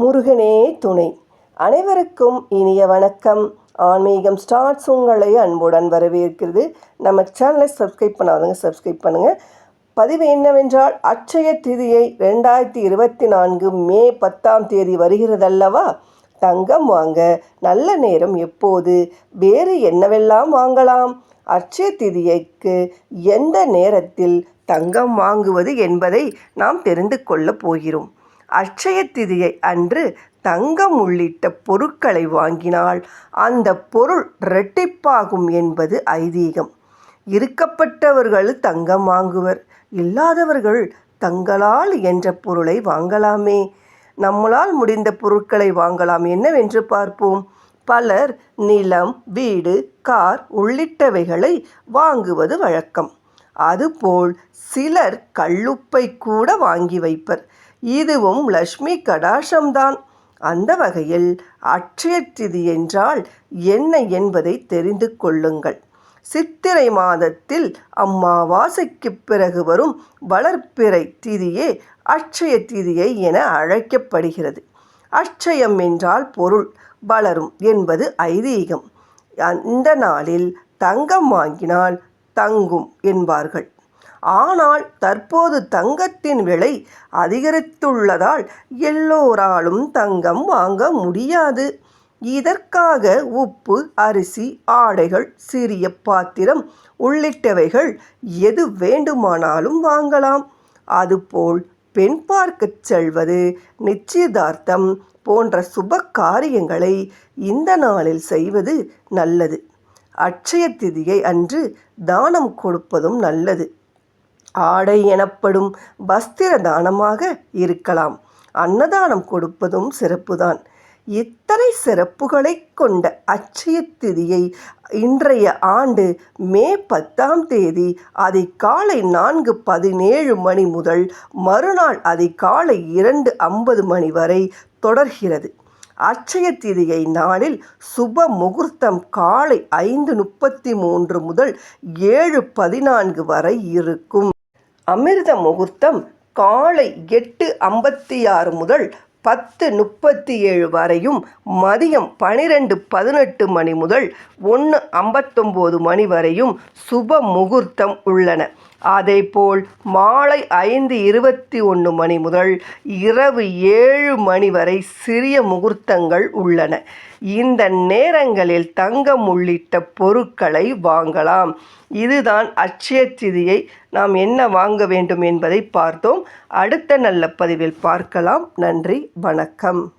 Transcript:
முருகனே துணை. அனைவருக்கும் இனிய வணக்கம். ஆன்மீகம் ஸ்டார்ட்ஸ் உங்களை அன்புடன் வரவேற்கிறது. நம்ம சேனலை சப்ஸ்கிரைப் பண்ணாதவங்க சப்ஸ்கிரைப் பண்ணுங்கள் பதிவு என்னவென்றால் அட்சய திதியை ரெண்டாயிரத்தி இருபத்தி நான்கு மே பத்தாம் தேதி வருகிறதல்லவா? தங்கம் வாங்க. நல்ல நேரம் எப்போது? வேறு என்னவெல்லாம் வாங்கலாம்? அட்சய திதியைக்கு எந்த நேரத்தில் தங்கம் வாங்குவது என்பதை நாம் தெரிந்து கொள்ளப் போகிறோம். அட்சய திதியை அன்று தங்கம் உள்ளிட்ட பொருட்களை வாங்கினால் அந்த பொருள் இரட்டிப்பாகும் என்பது ஐதீகம். இருக்கப்பட்டவர்கள் தங்கம் வாங்குவர் இல்லாதவர்கள் தங்களால் என்ற பொருளை வாங்கலாமே. நம்மளால் முடிந்த பொருட்களை வாங்கலாம் என்னவென்று பார்ப்போம். பலர் நிலம் வீடு கார் உள்ளிட்டவைகளை வாங்குவது வழக்கம். அதுபோல் சிலர் கல்லுப்பை கூட வாங்கி வைப்பர். இதுவும் லக்ஷ்மி கடாஷம்தான் அந்த வகையில் அட்சய திதி என்றால் என்ன என்பதை தெரிந்து கொள்ளுங்கள். சித்திரை மாதத்தில் அம்மாவாசைக்கு பிறகு வரும் வளர்ப்பிறை திதியே அட்சய திதியை என அழைக்கப்படுகிறது. அட்சயம் என்றால் பொருள் வளரும் என்பது ஐதீகம். அந்த நாளில் தங்கம் வாங்கினால் தங்கும் என்பார்கள். ஆனால் தற்போது தங்கத்தின் விலை அதிகரித்துள்ளதால் எல்லோராலும் தங்கம் வாங்க முடியாது. இதற்காக உப்பு அரிசி ஆடைகள் சிறிய பாத்திரம் உள்ளிட்டவைகள் எது வேண்டுமானாலும் வாங்கலாம். அதுபோல் பெண் பார்க்கச் செல்வது நிச்சயதார்த்தம் போன்ற சுப காரியங்களை இந்த நாளில் செய்வது நல்லது. அட்சய திதியை அன்று தானம் கொடுப்பதும் நல்லது. ஆடை எனப்படும் வஸ்திர தானமாக இருக்கலாம். அன்னதானம் கொடுப்பதும் சிறப்புதான். இத்தனை சிறப்புகளை கொண்ட அட்சய திதியை இன்றைய ஆண்டு மே பத்தாம் தேதி அதிகாலை நான்கு பதினேழு மணி முதல் மறுநாள் அதிகாலை இரண்டு ஐம்பது மணி வரை தொடர்கிறது. அட்சய திதியை நாளில் சுப முகூர்த்தம் காலை ஐந்து முப்பத்தி மூன்று முதல் ஏழு பதினான்கு வரை இருக்கும். அமிர்த முகூர்த்தம் காலை எட்டு ஐம்பத்தி ஆறு முதல் பத்து முப்பத்தி ஏழு வரையும் மதியம் பனிரெண்டு பதினெட்டு மணி முதல் ஒன்று ஐம்பத்தொம்போது மணி வரையும் சுப முகூர்த்தம் உள்ளன. அதேபோல் மாலை ஐந்து இருபத்தி ஒன்று மணி முதல் இரவு ஏழு மணி வரை சிறிய முகூர்த்தங்கள் உள்ளன. இந்த நேரங்களில் தங்கம் உள்ளிட்ட பொருட்களை வாங்கலாம். இதுதான் அட்சய திதியை நாம் என்ன வாங்க வேண்டும் என்பதை பார்த்தோம். அடுத்த நல்ல பதிவில் பார்க்கலாம். நன்றி வணக்கம்.